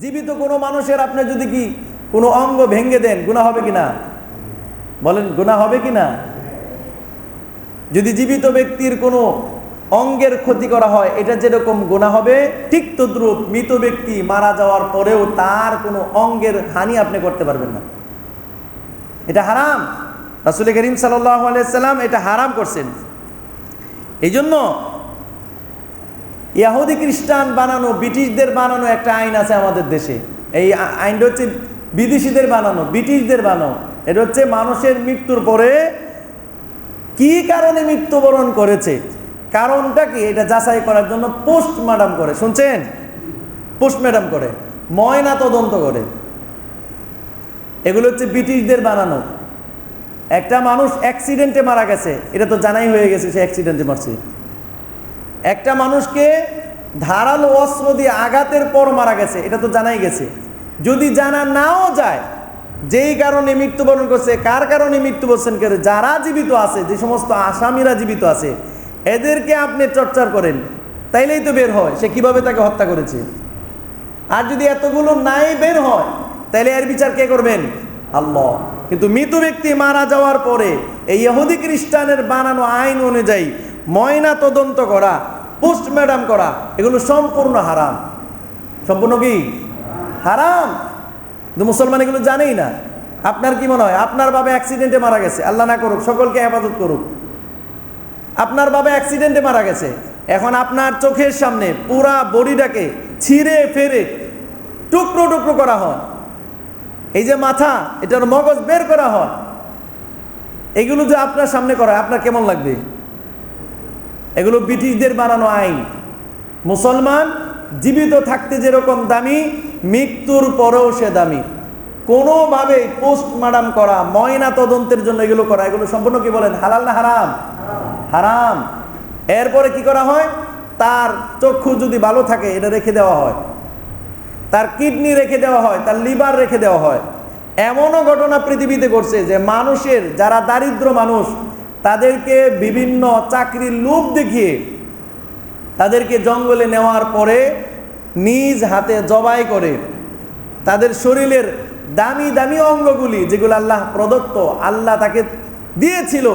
জীবিত কোনো মানুষের আপনি যদি কি কোনো অঙ্গ ভেঙে দেন গুণা হবে কি না? বলেন গুণা হবে কি না? যদি জীবিত ব্যক্তির কোনো অঙ্গের ক্ষতি করা হয়, এটা যেরকম গুণা হবে, ঠিক তদ্রুপ মৃত ব্যক্তি মারা যাওয়ার পরেও তার কোনো অঙ্গের হানি আপনি করতে পারবেন না। এটা হারাম। রাসুল করিম সাল্লাম এটা হারাম করছেন। এই জন্য ইয়াহুদি খ্রিস্টান বানানো, ব্রিটিশদের বানানো একটা আইন আছে আমাদের দেশে। এই আইনটা হচ্ছে বিদেশিদের বানানো, ব্রিটিশদের বানানো। এটা হচ্ছে মানুষের মৃত্যুর পরে কি কারণে মৃত্যুবরণ করেছে? কারণটা কি? এটা যাচাই করার জন্য পোস্টমার্টাম করে, শুনছেন? পোস্টমার্টাম করে, ময়না তদন্ত করে। এগুলো হচ্ছে ব্রিটিশদের বানানো। একটা মানুষ অ্যাক্সিডেন্টে মারা গেছে। এটা তো জানাই হয়ে গেছে সে অ্যাক্সিডেন্টে মারছে। একটা মানুষকে ধারালো অস্ত্র দিয়ে আঘাতের পর মারা গেছে, এটা তো জানাই গেছে। যদি জানা নাও যায় যেই কারণে মৃত্যুবরণ করছে, কার কারণে মৃত্যুবরণ করে যারা জীবিত আছে, যে সমস্ত আসামিরা জীবিত আছে, এদেরকে আপনি চর্চার করেন, তাইলেই তো বের হয়, সে কীভাবে তাকে হত্যা করেছে? আর যদি এতগুলো নাই বের হয় তাহলে এর বিচার কে করবেন? আল্লাহ। কিন্তু মৃত ব্যক্তি মারা যাওয়ার পরে এই ইহুদি খ্রিস্টানের বানানো আইন অনুযায়ী ময়না তদন্ত করা পোস্টম্যাডাম করা, এগুলো সম্পূর্ণ হারাম। সম্পূর্ণ কি? হারাম। কিন্তু মুসলমান এগুলো জানেই না। আপনার কি মনে হয়? আপনার বাবা অ্যাক্সিডেন্টে মারা গেছে। আল্লাহ না করুক, সকলকে হেফাজত করুক। আপনার বাবা অ্যাক্সিডেন্টে মারা গেছে। এখন আপনার চোখের সামনে পুরা বডিটাকে ছিঁড়ে ফেরে টুকরো টুকরো করা হয়। এই যে মাথা, এটার মগজ বের করা হয়। এগুলো যে আপনার সামনে করা, আপনার কেমন লাগবে? এগুলো ব্রিটিশদের বানানো আইন। মুসলমান জীবিত থাকতে যেরকম দামি, মৃত্যুর পরেও সে দামি। কোনোভাবে পোস্টমার্টাম করা, ময়না তদন্তের জন্য এগুলো করা, এগুলো সম্পূর্ণ কি বলেন, হালাল না হারাম? হারাম। এরপরে কি করা হয়? তার চক্ষু যদি ভালো থাকে, এটা রেখে দেওয়া হয়। তার কিডনি রেখে দেওয়া হয়, তার লিভার রেখে দেওয়া হয়। এমনও ঘটনা পৃথিবীতে ঘটছে যে মানুষের, যারা দারিদ্র মানুষ তাদেরকে বিভিন্ন চাকরির লোভ দেখিয়ে তাদেরকে জঙ্গলে নেওয়ার পরে নিজ হাতে জবাই করে তাদের শরীরের দামি দামি অঙ্গগুলি যেগুলো আল্লাহ প্রদত্ত, আল্লাহ তাকে দিয়েছিল,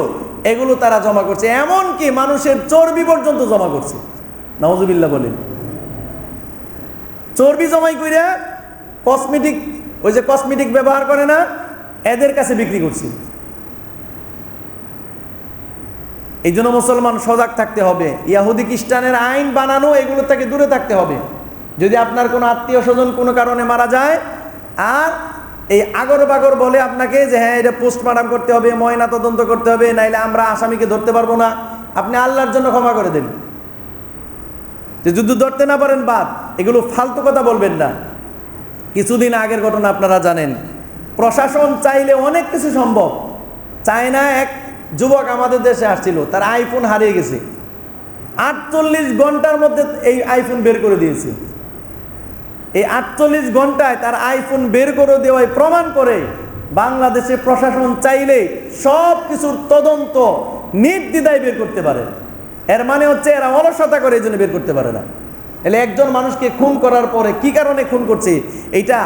এগুলো তারা জমা করছে। এমনকি মানুষের চর্বি পর্যন্ত জমা করছে। নওয়াজুবিল্লাহ বলেন। চর্বি জমাই কইরা কসমেটিক ওই যে কসমেটিক ব্যবহার করে না, এদের কাছে বিক্রি করছি। এই জন্য মুসলমান সজাগ থাকতে হবে। ইয়াহুদি খ্রিস্টানের আইন বানানো, এগুলো থেকে দূরে থাকতে হবে। যদি আপনার কোনো আত্মীয় স্বজন কোনো কারণে মারা যায়, আর এই আগর বাগর বলে আপনাকে যে হ্যাঁ এটা পোস্টমার্টাম করতে হবে, ময়না তদন্ত করতে হবে, নাইলে আমরা আসামিকে ধরতে পারব না। আপনি আল্লাহর জন্য ক্ষমা করে দেন। যে যুদ্ধ ধরতে না পারেন বাদ, এগুলো ফালতু কথা বলবেন না। কিছুদিন আগের ঘটনা আপনারা জানেন। প্রশাসন চাইলে অনেক কিছু সম্ভব। চায়না এক যুবক আমাদের দেশে আসছিল, তার আইফোন হারিয়ে গেছে। আটচল্লিশ ঘণ্টার মধ্যে এই আইফোন বের করে দিয়েছে। এই আটচল্লিশ ঘন্টায় তার আইফোন বের করে দেওয়ায় প্রমাণ করে বাংলাদেশে প্রশাসন চাইলে সব কিছুর তদন্ত নির্দ্বিধায় বের করতে পারে। এর মানে হচ্ছে এরা অলসতা করে এই জন্য বের করতে পারে না। এলে একজন মানুষকে খুন করার পরে কি কারণে খুন করছে এইটা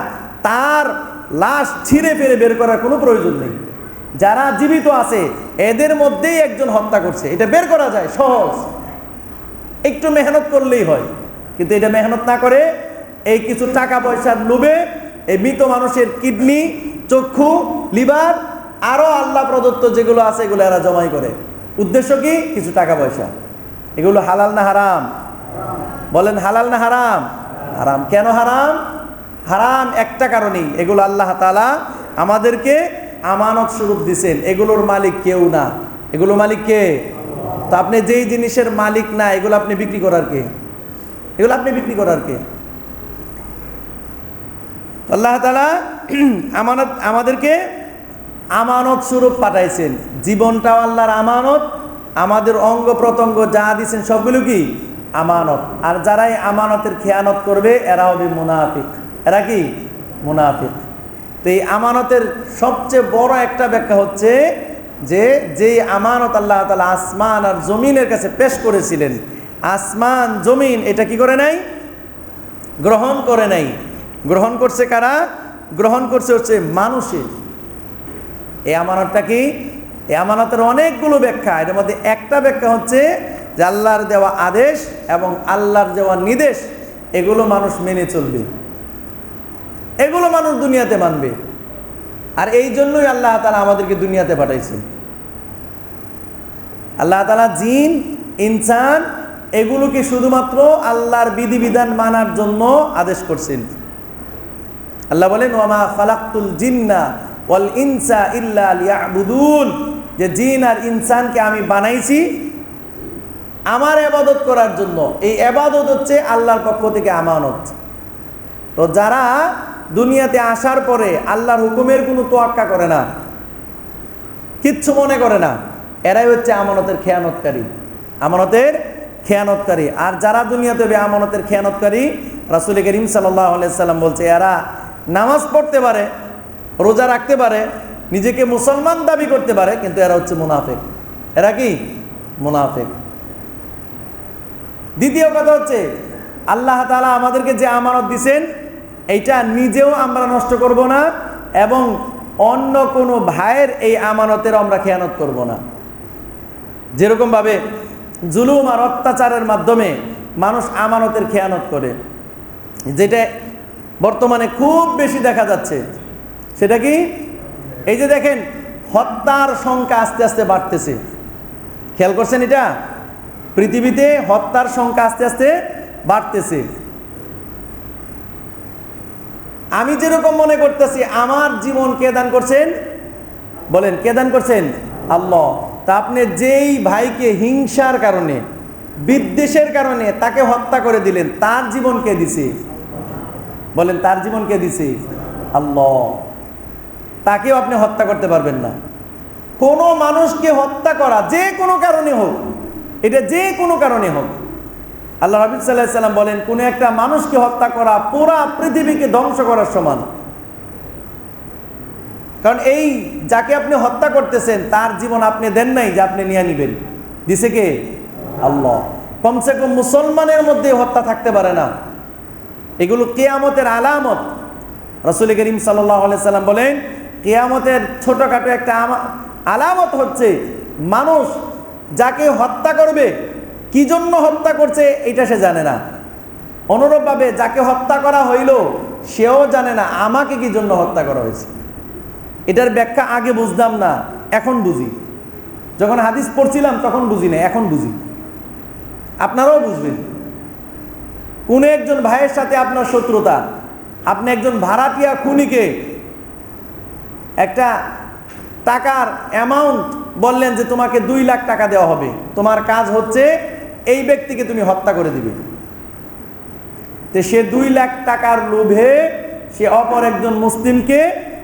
তার লাশ ছিঁড়ে ফেরে বের করার কোনো প্রয়োজন নেই। যারা জীবিত আছে, এদের মধ্যেই একজন হত্যা করছে। এটা বের করা যায়, সহজ। একটু মেহনত করলেই হয়। কিন্তু এটা মেহনত না করে এই কিছু টাকা পয়সার লোভে এই মৃত মানুষের কিডনি, চক্ষু, লিভার আরও আল্লাহ প্রদত্ত যেগুলো আছে, এগুলো এরা জমাই করে। উদ্দেশ্য কি? কিছু টাকা পয়সা এগুলো হালাল না হারাম? বলেন হালাল না হারাম? হারাম। কেন হারাম? হারাম একটা কারণেই। এগুলো আল্লাহ তালা আমাদেরকে আমানত স্বরূপ দিছেন, এগুলোর মালিক কেউ না। এগুলো মালিক কে? তো আপনি যেই জিনিসের মালিক না, এগুলো আপনি বিক্রি করার কে? এগুলো আপনি বিক্রি করার কে? আল্লাহ তালা আমানত, আমাদেরকে আমানত স্বরূপ পাঠাইছেন। জীবনটাও আল্লাহর আমানত, আমাদের অঙ্গ প্রত্যঙ্গ যা দিচ্ছেন সবগুলো কি? আমানত। আর যারাই আমানতের খেয়ানত করবে এরা হবে মুনাফিক। এরা কি? মুনাফিক। তো এই আমানতের সবচেয়ে বড় একটা ব্যাখ্যা হচ্ছে যে যে আমানত আল্লাহ তালা আসমান আর জমিনের কাছে পেশ করেছিলেন, আসমান, জমিন এটা কি করে নাই? গ্রহণ করে নাই। গ্রহণ করছে কারা? গ্রহণ করছে হচ্ছে মানুষের। এই আমানতটা কি? এই আমানতের অনেকগুলো ব্যাখ্যা। এর মধ্যে একটা ব্যাখ্যা হচ্ছে যে আল্লাহর দেওয়া আদেশ এবং আল্লাহর দেওয়া নির্দেশ, এগুলো মানুষ মেনে চলবে। এগুলো মানুষ দুনিয়াতে মানবে। আর এই জন্যই আল্লাহ তালা আমাদেরকে দুনিয়াতে পাঠাইছেন। আল্লাহ তালা জিন, ইনসান, এগুলোকে শুধুমাত্র আল্লাহর বিধিবিধান মানার জন্য আদেশ করছেন। আল্লাহ বলেন, ওয়ামা ফালাক্তুল জিন্না ওয়াল ইনসা ইল্লা লিয়াবুদুন। যে জিন আর ইনসানকে আমি বানাইছি আমার এবাদত করার জন্য। এই এবাদত হচ্ছে আল্লাহর পক্ষ থেকে আমানত। তো যারা দুনিয়াতে আসার পরে আল্লাহর হুকুমের কোনো তোয়াক্কা করে না। কিচ্ছু মনে করে না। এরাই হচ্ছে আমানতের খেয়ানতকারী। আমানতের খেয়ানতকারী। আর যারা দুনিয়াতে হবে আমানতের খেয়ানতকারী, রাসুল করিম সাল্লাহ সাল্লাম বলছে, এরা নামাজ পড়তে পারে, রোজা রাখতে পারে, নিজেকে মুসলমান দাবি করতে পারে, কিন্তু এরা হচ্ছে মুনাফেক। এরা কি? মুনাফেক। দ্বিতীয় কথা হচ্ছে, আল্লাহ তালা আমাদেরকে যে আমানত দিছেন এইটা নিজেও আমরা নষ্ট করব না এবং অন্য কোনো ভাইয়ের এই আমানতের আমরা খেয়ানত করব না। যেরকমভাবে জুলুম আর অত্যাচারের মাধ্যমে মানুষ আমানতের খেয়ানত করে। যেটা বর্তমানে খুব বেশি দেখা যাচ্ছে। সেটা কি? এই যে দেখেন, হত্যার সংখ্যা আস্তে আস্তে বাড়তেছে। খেয়াল করছেন এটা? পৃথিবীতে হত্যার সংখ্যা আস্তে আস্তে বাড়তেছে। আমি যেরকম মনে করতেছি, আমার জীবন কে দান করছেন? বলেন, কে দান করছেন? আল্লাহ। তা আপনি যেই ভাইকে হিংসার কারণে, বিদ্বেষের কারণে তাকে হত্যা করে দিলেন, তার জীবন কে দিছে? বলেন, তার জীবন কে দিছে? আল্লাহ। তাকেও আপনি হত্যা করতে পারবেন না। কোনো মানুষকে হত্যা করা যে কোনো কারণে হোক, এটা যে কোনো কারণে হোক আল্লাহ রাবি সাল্লাহ সাল্লাম বলেন, কোনো একটা মানুষকে হত্যা করা পুরা পৃথিবীকে ধ্বংস করার সমান। কারণ এই যাকে আপনি হত্যা করতেছেন, তার জীবন আপনি দেন নাই যে আপনি নিয়ে নিবেন। দিছে কে? আল্লাহ। কমসে কম মুসলমানের মধ্যে হত্যা থাকতে পারে না। এগুলো কেয়ামতের আলামত। রসুল করিম সাল্লাহ সাল্লাম বলেন, কেয়ামতের ছোটখাটো একটা আলামত হচ্ছে মানুষ যাকে হত্যা করবে কি জন্য হত্যা করছে এটা সে জানে না। অনুরূপভাবে যাকে হত্যা করা হইল, সেও জানে না আমাকে কি জন্য হত্যা করা হয়েছে। এটার ব্যাখ্যা আগে বুঝতাম না, এখন বুঝি। যখন হাদিস পড়ছিলাম, তখন বুঝি না, এখন বুঝি। আপনারাও বুঝবেন। কোন একজন ভাইয়ের সাথে আপনার শত্রুতা? আপনি একজন ভাড়াটিয়া খুনিকে একটা টাকার অ্যামাউন্ট বললেন যে তোমাকে দুই লাখ টাকা দেওয়া হবে। তোমার কাজ হচ্ছে এই ব্যক্তিকে তুমি হত্যা করে দিবে। তো সে দুই লাখ টাকার লোভে সে অপর একজন মুসলিমকে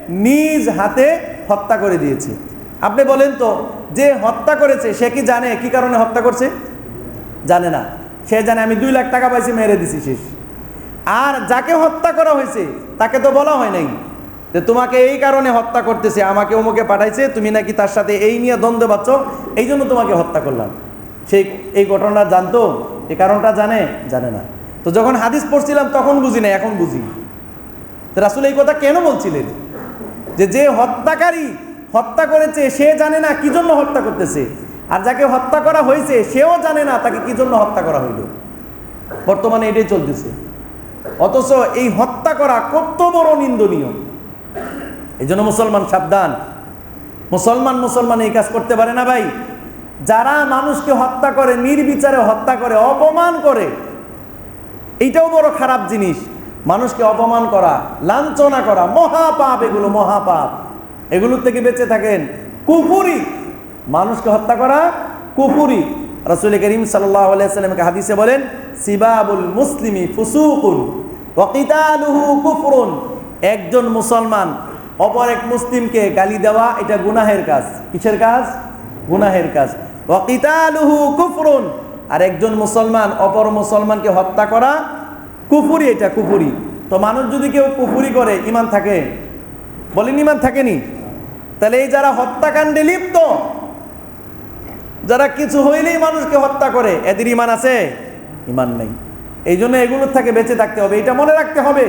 নিজ হাতে হত্যা করে দিয়েছে। আপনি বলেন তো, যে হত্যা করেছে, সে কি জানে? কি কারণে হত্যা করছে? জানে না। সে জানে, আমি দুই লাখ টাকা পাইছি মেরে দিছি, শেষ। আর যাকে হত্যা করা হয়েছে, তাকে তো বলা হয় নাই। যে তোমাকে এই কারণে হত্যা করতেছে, আমাকে অমুকে পাঠাইছে, তুমি নাকি তার সাথে এই নিয়ে দ্বন্দ্ব পাচ্ছ এই জন্য তোমাকে হত্যা করলাম। সেই, এই ঘটনাটা জানতো, এই কারণটা জানে জানে না। তো যখন হাদিস পড়ছিলাম, তখন বুঝি না এখন বুঝি। রাসুল এই কথা কেন বলছিলেন? যে যে হত্যাকারী হত্যা করেছে, সে জানে না কি জন্য হত্যা করতেছে। আর যাকে হত্যা করা হয়েছে, সেও জানে না তাকে কি জন্য হত্যা করা হইল। বর্তমানে এটাই চলতেছে। অথচ এই হত্যা করা কত বড় নিন্দনীয়। এই জন্য মুসলমান সাবধান। মুসলমান মুসলমান এই কাজ করতে পারে না ভাই। যারা মানুষকে হত্যা করে, নির্বিচারে হত্যা করে, অপমান করে এইটাও বড় খারাপ জিনিস। মানুষকে অপমান করা, লাঞ্ছনা করা, মহাপাপ, এগুলো মহাপাপ। এগুলোর থেকে বেঁচে থাকেন। কুফুরি, মানুষকে হত্যা করা কুফুরি। রসুল করিম সাল্লামকে হাদিসে বলেন, সিবাবুল মুসলিমি ফুসুকুন কুফরুন। একজন মুসলমান অপর এক মুসলিমকে গালি দেওয়া, এটা গুনাহের কাজ। কিসের কাজ? গুনাহের কাজ। কুফরুন। আর একজন মুসলমান, অপর মুসলমানকে হত্যা করা কুফুরি, এটা কুফুরি। তো মানুষ যদি কেউ কুফুরি করে ইমান থাকে? বলেন ইমান থাকেনি? তাহলে এই যারা হত্যাকাণ্ডে লিপ্ত, যারা কিছু হইলেই মানুষকে হত্যা করে, এদের ইমান আছে? ইমান নেই। এই জন্য এগুলোর থেকে বেঁচে থাকতে হবে। এটা মনে রাখতে হবে,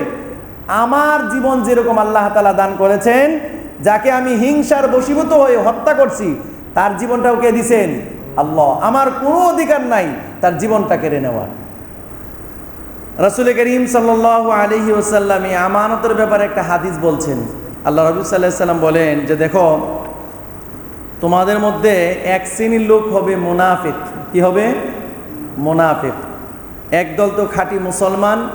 আমার জীবন যেরকম আল্লাহ তালা দান করেছেন, যাকে আমি হিংসার বশীভূত হয়ে হত্যা করছি তার জীবনটাও কে দিছেন? আল্লাহ। আমার কোনো অধিকার নাই তার জীবনটা কেড়ে নেওয়ার। রাসুল করিম সাল্লাহ আলহি ওসাল্লাম আমানতের ব্যাপারে একটা হাদিস বলছেন। আল্লাহ রবি সাল্লাম বলেন যে, দেখো, তোমাদের মধ্যে এক শ্রেণির লোক হবে মোনাফেক। কি হবে? মোনাফেক। একদল তো খাঁটি মুসলমান,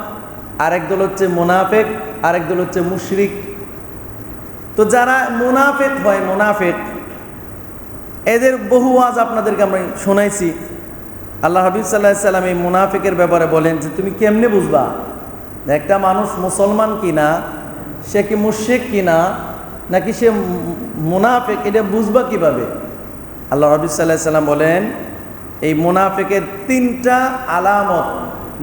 আরেক দল হচ্ছে মোনাফেক, আরেক দল হচ্ছে মুশরিক। তো যারা মোনাফেক হয়, মোনাফেক এদের বহু আজ আপনাদেরকে আমরা শোনাইছি। আল্লাহ হাবিব সাল্লাহ সাল্লাম এই মুনাফিকের ব্যাপারে বলেন যে, তুমি কেমনে বুঝবা একটা মানুষ মুসলমান কিনা, সে কি মুশেক কিনা, নাকি সে মুনাফেক? এটা বুঝবা কীভাবে? আল্লাহ হাবিব সাল্লাহ সাল্লাম বলেন, এই মুনাফিকের তিনটা আলামত,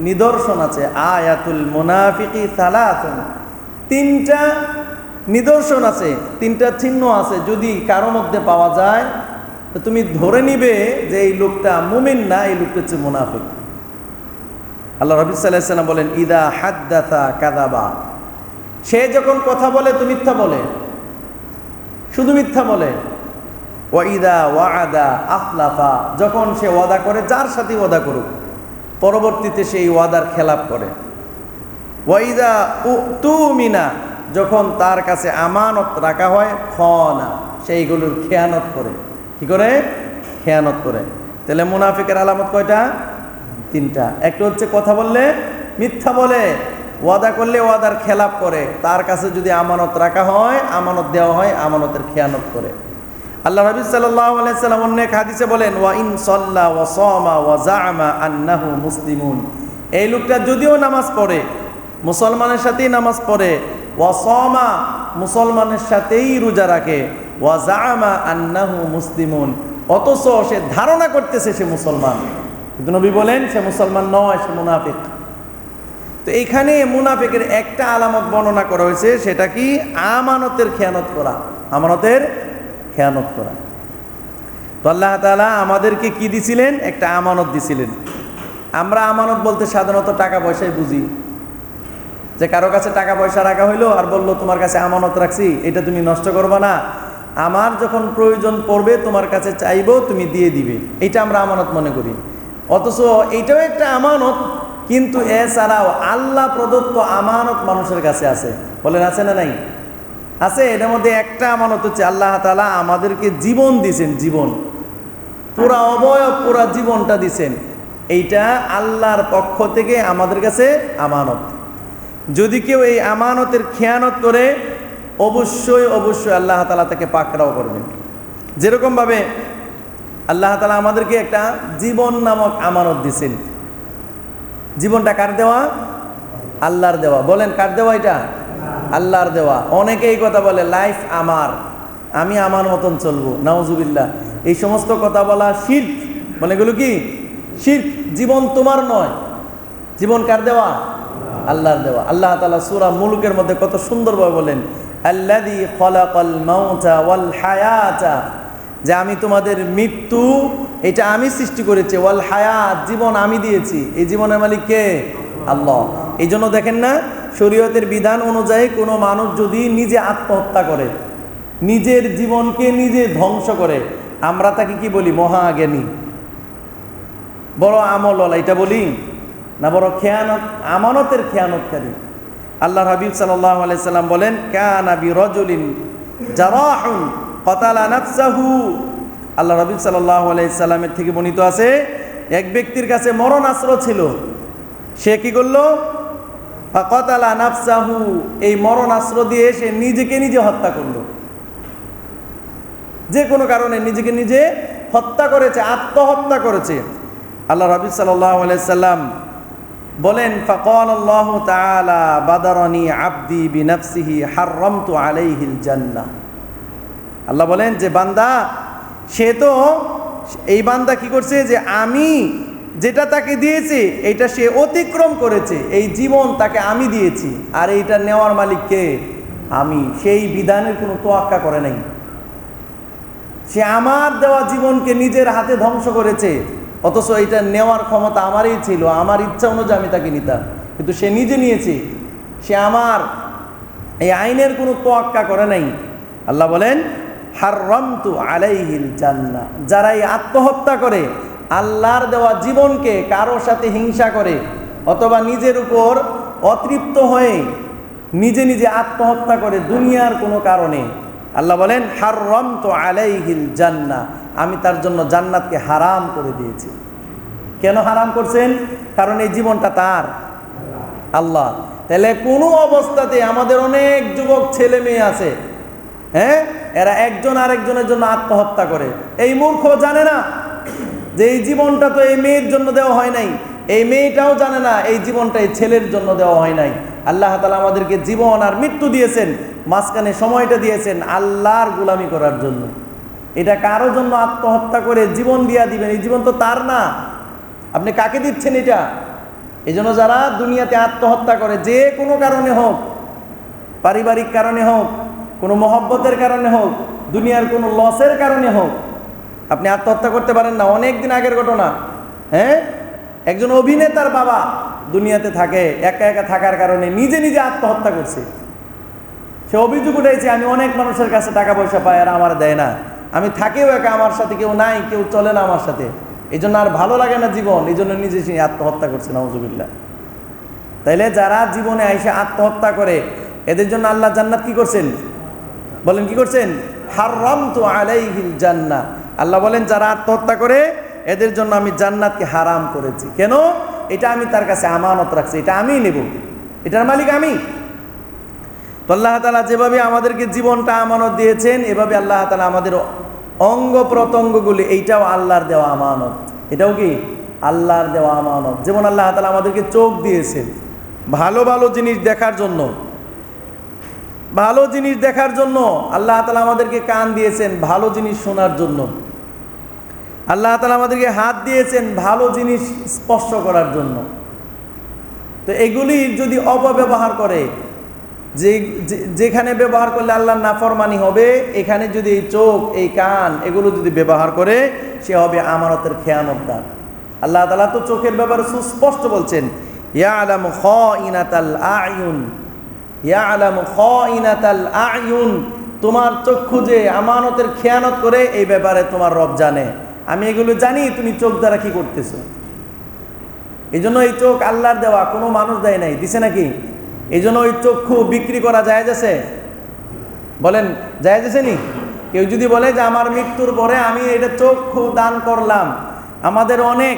নিদর্শন আছে। আয়াতুল মুনাফিকি সালাতুন। তিনটা নিদর্শন আছে, তিনটা চিহ্ন আছে যদি কারও মধ্যে পাওয়া যায় তো তুমি ধরে নিবে যে এই লোকটা মুমিন না, এই লোকটা হচ্ছে মুনাফিক। আল্লাহ রবি সাল্লাম বলেন, ইদা হাদ্দাতা কাদাবা সে যখন কথা বলে, তো মিথ্যা বলে। শুধু মিথ্যা বলে। ওয়াইদা ওয়াদা আফলাফা যখন সে ওয়াদা করে, যার সাথে ওয়াদা করুক, পরবর্তীতে সেই ওয়াদার খেলাপ করে। ওয়াইদা তুমিনা যখন তার কাছে আমানত রাখা হয়, খনা, সেইগুলোর খেয়ানত করে। কি করে? খেয়ানত করে। তাহলে মুনাফিকের আলামত কয়টা? তিনটা। একটা হচ্ছে কথা বললে মিথ্যা বলে, ওয়াদা করলে ওয়াদার খেলাপ করে। তার কাছে যদি আমানত রাখা হয়, আমানত দেওয়া হয়, আমানতের খেয়ানত করে। আল্লাহ নবী সাল্লাম অন্য এক হাদিসে বলেন, ওয়া ইন সল্লা ওয়া সমা ওয়া জামা আন্নাহু মুসলিমুন। এই লোকটা যদিও নামাজ পড়ে, মুসলমানের সাথেই নামাজ পড়ে, ওয়া সমা মুসলমানের সাথেই রোজা রাখে। ওয়া জামা আন্নাহু মুসলিমুন। অথচ সে ধারণা করতেছে সে মুসলমান। কিন্তু নবী বলেন, সে মুসলমান নয়, সে মুনাফিক। তো এইখানে মুনাফিকের একটা আলামত বর্ণনা করা হয়েছে, সেটা কি? আমানতের খেয়ানত করা। আমানতের খেয়ানত করা। তো আল্লাহ তালা আমাদেরকে কি দিছিলেন? একটা আমানত দিছিলেন। আমরা আমানত বলতে সাধারণত টাকা পয়সাই বুঝি। যে কারও কাছে টাকা পয়সা রাখা হইল আর বলল, তোমার কাছে আমানত রাখছি, এটা তুমি নষ্ট করবা না। আমার যখন প্রয়োজন পড়বে, তোমার কাছে চাইব, তুমি দিয়ে দিবে। এটা আমরা আমানত মনে করি। অথচ এইটাও একটা আমানত, কিন্তু এছাড়াও আল্লাহ প্রদত্ত আমানত মানুষের কাছে আছে। বলেন, আছে না নাই? আছে, এটার মধ্যে একটা আমানত হচ্ছে আল্লাহ তালা আমাদেরকে জীবন দিছেন জীবন। পুরা অবয়ব পুরা জীবনটা দিছেন এইটা আল্লাহর পক্ষ থেকে আমাদের কাছে আমানত। যদি কেউ এই আমানতের খেয়ানত করে অবশ্যই অবশ্যই আল্লাহ তালা তাকে পাকড়াও করবেন। যেরকমভাবে আল্লাহ তালা আমাদেরকে একটা জীবন নামক আমানত দিছেন। জীবনটা কার দেওয়া? আল্লাহর দেওয়া। বলেন, কার দেওয়া এটা? আল্লাহর দেওয়া। অনেকেই কথা বলে, লাইফ আমার, আমি আমার মতন চলবো। নাওজুবিল্লাহ এই সমস্ত কথা বলা শির্ক। বলে এগুলো কি? শির্ক। জীবন তোমার নয়। জীবন কার দেওয়া? আল্লাহর দেওয়া। আল্লাহ তালা সুরা মুলুকের মধ্যে কত সুন্দরভাবে বলেন যে আমি তোমাদের মৃত্যু, এটা আমি সৃষ্টি করেছি, ওয়াল হায়াত, জীবন আমি দিয়েছি। এই জীবনের মালিক কে? আল্লাহ। এই জন্য দেখেন না, শরীয়তের বিধান অনুযায়ী কোনো মানুষ যদি নিজে আত্মহত্যা করে, নিজের জীবনকে নিজে ধ্বংস করে, আমরা তাকে কি বলি? মহাজ্ঞানী। বড় আমল এটা বলি? না বড় খেয়ানত, আমানতের খেয়ানতকারী। আল্লাহ হাবিব সাল্লাহ আলাইসাল্লাম বলেন কানাবি রজলিন জারাহুন কতালা নাফসাহু। আল্লাহ রবিব সাল্লাহ আলাইসাল্লামের থেকে বর্ণিত আছে, এক ব্যক্তির কাছে মরণাস্ত্র ছিল। সে কি করল? কতালা নাফসাহু। এই মরণাস্ত্র দিয়ে সে নিজেকে নিজে হত্যা করল। যে কোনো কারণে নিজেকে নিজে হত্যা করেছে, আত্মহত্যা করেছে। আল্লাহ রবি সাল্লাহ আলাইসাল্লাম বলেন ফকল আল্লাহ তালা বাদারনি আব্দি বিনফসিহি হাররমতু আলাইহিল জান্নাহ। আল্লাহ বলেন যে, বান্দা, সে তো, এই বান্দা কি করছে যে, আমি যেটা তাকে দিয়েছি, এটা সে অতিক্রম করেছে, এই জীবন তাকে আমি দিয়েছি, আর এইটা নেওয়ার মালিক কে? আমি। সেই বিধানের কোনো তোয়াক্কা করে নাই। সে আমার দেওয়া জীবনকে নিজের হাতে ধ্বংস করেছে। অথচ এটা নেওয়ার ক্ষমতা আমারই ছিল, আমার ইচ্ছা অনুযায়ী আমি তাকে নিতাম। কিন্তু সে নিজে নিয়েছে, সে আমার এই আইনের কোনো তোয়াক্কা করে নাই। আল্লাহ বলেন, হাররমতু আলাইহিল জান্না যারা এই আত্মহত্যা করে, আল্লাহর দেওয়া জীবনকে কারোর সাথে হিংসা করে, অথবা নিজের উপর অতৃপ্ত হয়ে নিজে নিজে আত্মহত্যা করে দুনিয়ার কোনো কারণে। আল্লাহ বলেন, হাররমতু আলাইহিল জান্না আমি তার জন্য জান্নাতকে হারাম করে দিয়েছি। কেন হারাম করছেন? কারণ এই জীবনটা তার। আল্লাহ। তাহলে কোনো অবস্থাতে আমাদের অনেক যুবক ছেলে মেয়ে আছে হ্যাঁ? এরা একজন আরেকজনের জন্য আত্মহত্যা করে। এই মূর্খ জানে না যে এই জীবনটা তো এই মেয়ের জন্য দেওয়া হয় নাই। এই মেয়েটাও জানে না এই জীবনটা এই ছেলের জন্য দেওয়া হয় নাই। আল্লাহ তালা আমাদেরকে জীবন আর মৃত্যু দিয়েছেন, মাঝখানে সময়টা দিয়েছেন আল্লাহর গুলামি করার জন্য। এটা কারও জন্য আত্মহত্যা করে জীবন দিয়া দিবেন। এই জীবন তো তার না। আপনি কাকে দিচ্ছেন এটা? এই জন্য যারা দুনিয়াতে আত্মহত্যা করে, যে কোনো কারণে হোক, পারিবারিক কারণে হোক, কোনো মহব্বতের কারণে হোক, দুনিয়ার কোনো লসের কারণে হোক, আপনি আত্মহত্যা করতে পারেন না। অনেক দিন আগের ঘটনা হ্যাঁ? একজন অভিনেতার বাবা দুনিয়াতে থাকে, একা একা থাকার কারণে নিজে নিজে আত্মহত্যা করছে। সে অভিযোগ উঠেছে, আমি অনেক মানুষের কাছে টাকা পয়সা পাই আর আমার দেয় না। আমি থাকিও একা, আমার সাথে কেউ নাই, কেউ চলে না আমার সাথে। এই জন্য আর ভালো লাগে না জীবন, এই জন্য নিজে সে আত্মহত্যা করছে নজুবিল্লা তাইলে যারা জীবনে আইসে আত্মহত্যা করে, এদের জন্য আল্লাহ জান্নাত কি করছেন? বলেন, কি করছেন? হারাম তো আলাইহিল জান্না আল্লাহ বলেন, যারা আত্মহত্যা করে, এদের জন্য আমি জান্নাতকে হারাম করেছি। কেন? এটা আমি তার কাছে আমানত রাখছি, এটা আমি নেব। এটার মালিক আমি। তো আল্লাহ তালা যেভাবে আমাদেরকে জীবনটা আমানত দিয়েছেন, এভাবে আল্লাহ তালা আমাদের অঙ্গ প্রত্যঙ্গগুলি এইটাও আল্লাহর দেওয়া আমানত। এটাও কি? আল্লাহর দেওয়া আমানত। যেমন আল্লাহ তালা আমাদেরকে চোখ দিয়েছেন ভালো ভালো জিনিস দেখার জন্য। ভালো জিনিস দেখার জন্য আল্লাহ তালা আমাদেরকে কান দিয়েছেন ভালো জিনিস শোনার জন্য। আল্লাহ তালা আমাদেরকে হাত দিয়েছেন ভালো জিনিস স্পর্শ করার জন্য। তো এগুলি যদি অপব্যবহার করে যে যেখানে ব্যবহার করলে আল্লাহর নাফরমানি হবে, এখানে যদি এই চোখ, এই কান, এগুলো যদি ব্যবহার করে, সে হবে আমানতের খেয়ানতদার। আল্লাহ তালা তো চোখের ব্যাপারে সুস্পষ্ট বলছেন ইয়া আলাম খ ইনাতাল আয়ুন ইয়া আলাম খ ইনাতাল আয়ুন, তোমার চক্ষু যে আমানতের খেয়ানত করে, এই ব্যাপারে তোমার রব জানে। আমি এগুলো জানি, তুমি চোখ দ্বারা কি করতেছো? এই জন্য এই চোখ আল্লাহর দেওয়া, কোনো মানুষ দেয় নাই। দিছে নাকি? এই জন্য ওই চক্ষু বিক্রি করা যায় যাচ্ছে বলেন যায় যাচ্ছে নি? কেউ যদি বলে যে আমার মৃত্যুর পরে আমি এটা চক্ষু দান করলাম, আমাদের অনেক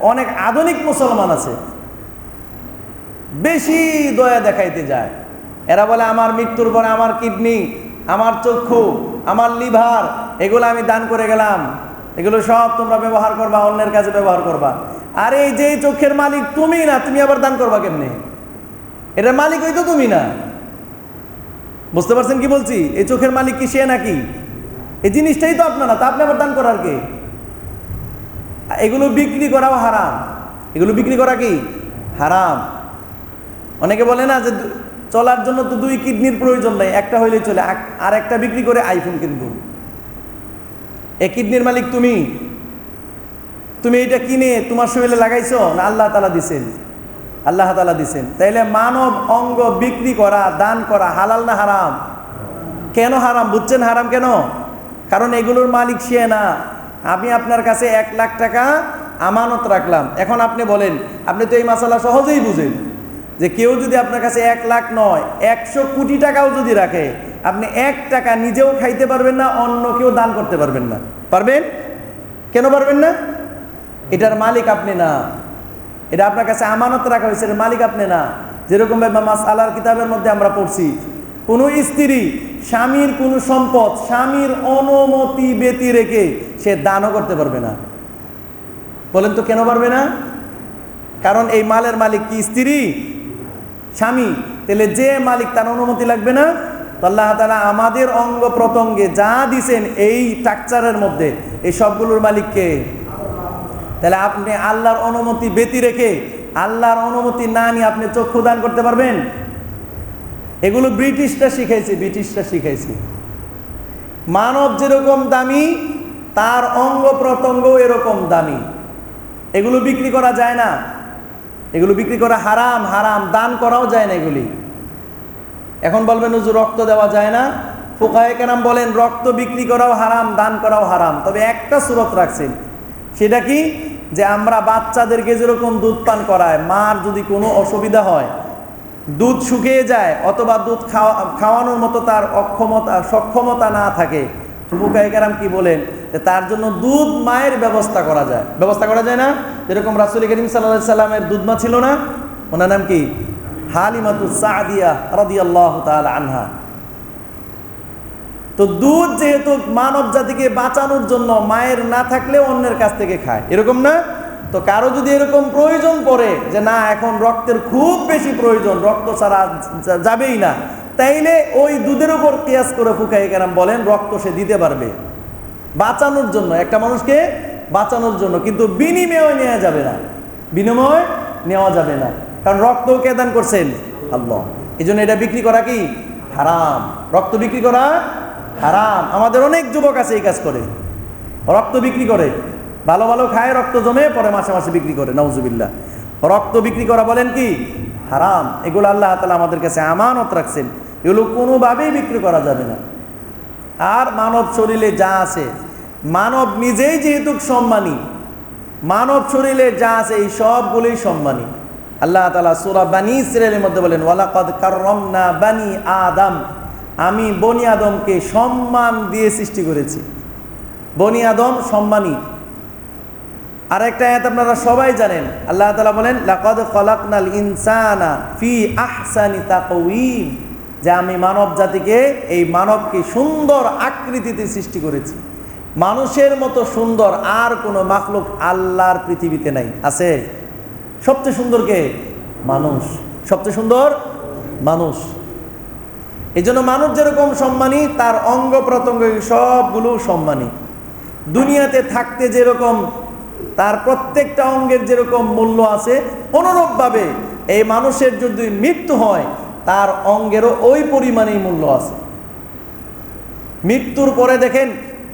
অনেক আধুনিক মুসলমান আছে, বেশি দয়া দেখাইতে যায়। এরা বলে, আমার মৃত্যুর পরে আমার কিডনি, আমার চক্ষু, আমার লিভার, এগুলো আমি দান করে গেলাম। এগুলো সব তোমরা ব্যবহার করবা, অন্যের কাছে ব্যবহার করবা। আর, এই যে চোখের মালিক, তুমি না, তুমি আবার দান করবা কেমনে? এটার মালিক হয়তো তুমি না। বুঝতে পারছেন কি বলছি? এই চোখের মালিক কি সে নাকি? এই জিনিসটাই তো আপনার তা আপনি আবার দান করার কে? এগুলো বিক্রি করাও হারাম। এগুলো বিক্রি করা কি? হারাম। অনেকে বলে না যে চলার জন্য তো দুই কিডনির প্রয়োজন নাই, একটা হইলে চলে। আর একটা বিক্রি করে আইফোন কিনবো। এ কিডনির মালিক তুমি? তুমি এটা কিনে তোমার শরীরে লাগাইছো না আল্লাহ তালা দিছেন? আল্লাহ তালা দিছেন। তাইলে মানব অঙ্গ বিক্রি করা, দান করা হালাল না হারাম? কেন হারাম? বুঝছেন হারাম কেন? কারণ এগুলোর মালিক সে না। আমি আপনার কাছে এক লাখ টাকা আমানত রাখলাম। এখন আপনি বলেন, আপনি তো এই মাসালা সহজেই বুঝেন যে কেউ যদি আপনার কাছে এক লাখ নয়, একশো কোটি টাকাও যদি রাখে, আপনি এক টাকা নিজেও খাইতে পারবেন না, অন্য কেউ দান করতে পারবেন না। পারবেন? কেন পারবেন না? এটার মালিক আপনি না। এটা আপনার কাছে আমানত রাখা হয়েছে এটার মালিক আপনি না। যেরকম মাস আলার কিতাবের মধ্যে আমরা পড়ছি, কোনো স্ত্রী স্বামীর কোনো সম্পদ স্বামীর অনুমতি ব্যতি রেখে সে দানও করতে পারবে না। বলেন তো কেন পারবে না? কারণ এই মালের মালিক কি স্ত্রী? স্বামী। তাহলে যে মালিক তার অনুমতি লাগবে না আল্লাহ তালা আমাদের অঙ্গ প্রত্যঙ্গে যা দিছেন এই স্ট্রাকচারের মধ্যে, এই সবগুলোর মালিককে তাহলে আপনি আল্লাহর অনুমতি ব্যতি রেখে আল্লাহর অনুমতি না নিয়ে আপনি চক্ষু দান করতে পারবেন? এগুলো ব্রিটিশরা শিখাইছে ব্রিটিশরা শিখাইছে। মানব যেরকম দামি, তার অঙ্গ প্রত্যঙ্গ এরকম দামি। এগুলো বিক্রি করা যায় না। এগুলো বিক্রি করা হারাম হারাম, দান করাও যায় না এগুলি। এখন বলবেন, হুজুর, রক্ত দেওয়া যায় না? ফুকায়ে কেরাম বলেন, রক্ত বিক্রি করাও হারাম, দান করাও হারাম। তবে একটা সুরত রাখছেন সেটা কি? যে আমরা বাচ্চাদেরকে যেরকম দুধ পান করায়, মার যদি কোনো অসুবিধা হয়, দুধ শুকিয়ে যায় অথবা দুধ খাওয়া, খাওয়ানোর মতো তার অক্ষমতা, সক্ষমতা না থাকে ফুকায়ে কেরাম কি বলেন? যে তার জন্য দুধ মায়ের ব্যবস্থা করা যায়। ব্যবস্থা করা যায় না? যেরকম রাসুল করিম সাল্লাহ সাল্লামের দুধ মা ছিল না? ওনার নাম কি? হালিমাতু সাদিয়া রাদিয়াল্লাহু তাআলা আনহা। তো দুধ যেহেতু মানব জাতিকে বাঁচানোর জন্য মায়ের না থাকলেও অন্যের কাছ থেকে খায়, এরকম না? তো কারও যদি এরকম প্রয়োজন পড়ে যে না, এখন রক্তের খুব বেশি প্রয়োজন, রক্ত ছাড়া যাবেই না, তাইলে ওই দুধের উপর পেঁয়াজ করে ফুকাই কেরাম বলেন, রক্ত সে দিতে পারবে। বাঁচানোর জন্য, একটা মানুষকে বাঁচানোর জন্য, কিন্তু বিনিময় নেওয়া যাবে না। বিনিময় নেওয়া যাবে না। কারণ রক্ত কে দান করছেন? আল্লাহ। এই এটা বিক্রি করা কি? হারাম। রক্ত বিক্রি করা হারাম। আমাদের অনেক যুবক আছে এই কাজ করে। রক্ত বিক্রি করে। ভালো ভালো খায়, রক্ত জমে পরে মাসে মাসে বিক্রি করে নওজুবিল্লাহ রক্ত বিক্রি করা বলেন কি? হারাম। এগুলো আল্লাহ তালা আমাদের কাছে আমানত রাখছেন। এগুলো কোনোভাবেই বিক্রি করা যাবে না। আর মানব শরীরে যা আছে, মানব নিজেই যেহেতু সম্মানী, মানব শরীরে যা আছে এই সবগুলোই সম্মানী। আল্লাহ তালা সুরা বানি ইসরায়েলের মধ্যে বলেন, ওয়ালাকাদ কাররামনা বানি আদম। আমি বনি আদমকে সম্মান দিয়ে সৃষ্টি করেছি। বনি আদম সম্মানী। আর একটা আয়াত আপনারা সবাই জানেন। আল্লাহ তালা বলেন, লাকাদ খলাকনাল ইনসানা ফি আহসানি তাকওয়িম যে আমি মানব জাতিকে এই মানবকে সুন্দর আকৃতিতে সৃষ্টি করেছি। মানুষের মতো সুন্দর আর কোনো মাখলুক আল্লাহর পৃথিবীতে নাই। আছে? সবচেয়ে সুন্দর কে? মানুষ। সবচেয়ে সুন্দর মানুষ। এই জন্য মানুষ যেরকম সম্মানী, তার অঙ্গ প্রত্যঙ্গ সবগুলো সম্মানী। দুনিয়াতে থাকতে যেরকম, তার প্রত্যেকটা অঙ্গের যেরকম মূল্য আছে, অনুরূপভাবে এই মানুষের যদি মৃত্যু হয়, তার অঙ্গেরও ওই পরিমাণেই মূল্য আছে। মৃত্যুর পরে দেখেন,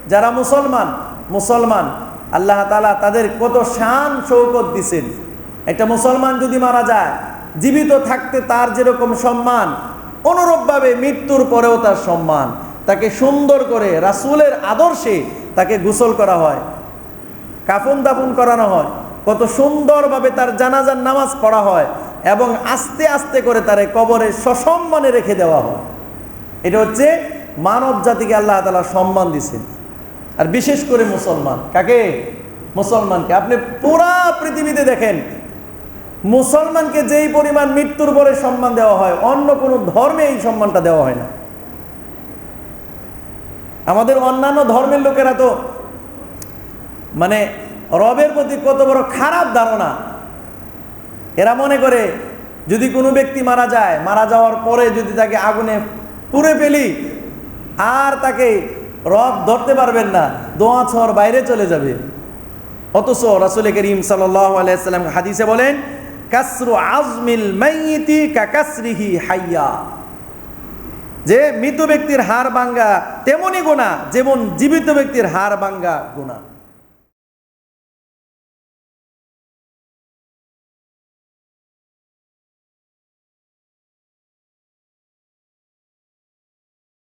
যারা মুসলমান মুসলমান, আল্লাহ তালা তাদের কত শান শৌকত দিছেন। একটা মুসলমান যদি মারা যায়, জীবিত থাকতে তার যেরকম সম্মান অনুরূপভাবে মৃত্যুর পরেও তার সম্মান। তাকে সুন্দর করে রাসূলের আদর্শে তাকে গোসল করা হয়। কাফন দাফন করানো হয়। কত সুন্দরভাবে তার জানাজার নামাজ পড়া হয় এবং আস্তে আস্তে করে তারে কবরে সসম্মানে রেখে দেওয়া হয়। এটা হচ্ছে মানব জাতিকে আল্লাহ তালা সম্মান দিছেন আর বিশেষ করে মুসলমান। কাকে? মুসলমানকে। আপনি পুরা পৃথিবীতে দেখেন মুসলমানকে যেই পরিমাণ মৃত্যুর পরে সম্মান দেওয়া হয়, অন্য কোনো ধর্মে এই সম্মানটা দেওয়া হয় না। আমাদের অন্যান্য ধর্মের লোকেরা তো মানে রবের প্রতি কত বড় খারাপ ধারণা। এরা মনে করে, যদি কোনো ব্যক্তি মারা যায়, মারা যাওয়ার পরে যদি তাকে আগুনে পুড়ে ফেলি, আর তাকে রব ধরতে পারবেন না, দোয়া ছর বাইরে চলে যাবে। অথচ রাসুল করিম সাল্লাম হাদিসে বলেন কাসরু আজমিল মাইতি কাকাসরিহি হাইয়া। যে মৃত ব্যক্তির হাড় ভাঙ্গা তেমনই গোনা যেমন জীবিত ব্যক্তির হাড় ভাঙ্গা গোনা